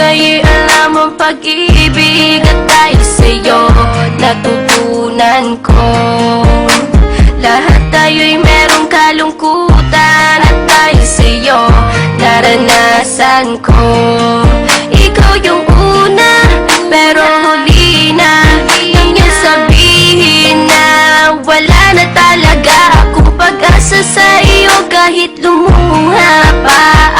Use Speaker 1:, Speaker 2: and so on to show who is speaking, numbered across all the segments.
Speaker 1: Ay alam ang pag-ibig At dahil sa'yo natutunan ko. Lahat tayo'y merong kalungkutan At dahil sa'yo naranasan ko. Ikaw yung una pero huli na. Nang iyong sabihin na wala na talaga akong pag-asa sa iyo Kahit lumuha pa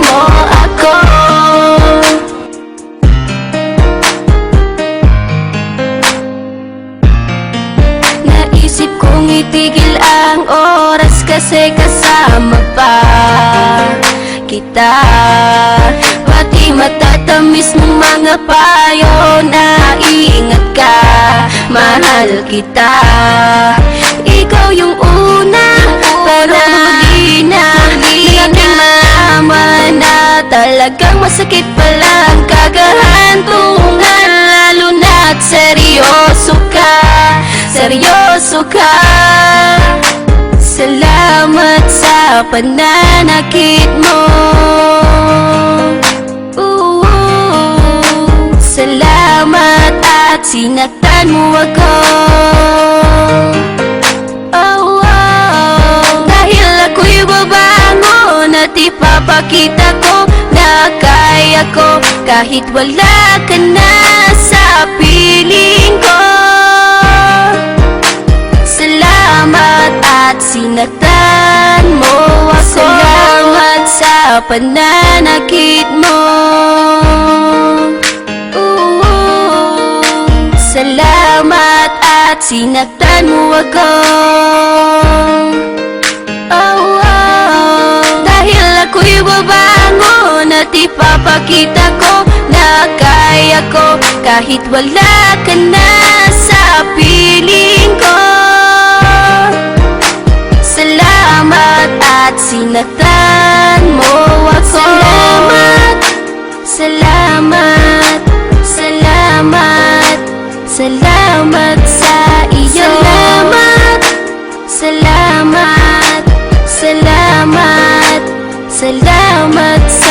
Speaker 1: mo ako? Naisip kong itigil ang oras kasi kasama pa kita. Pati matatamis mong mga payo na ingat ka Mahal kita masakit pala ang kagahantungan Lalo na't seryoso ka Seryoso ka. Salamat sa pananakit mo. Salamat at sinaktan mo ako. Oh, oh, Dahil ako'y babangon at ipapakita kaya Kahit wala ka na sa piling ko. Salamat at sinaktan mo ako. Salamat sa pananakit mo. Salamat at sinaktan mo ako at ipapakita ko na kaya ko Kahit wala ka na sa piling ko. Salamat at sinaktan mo ako. Salamat, salamat, salamat Salamat sa iyo. Salamat, salamat, salamat Salamat sa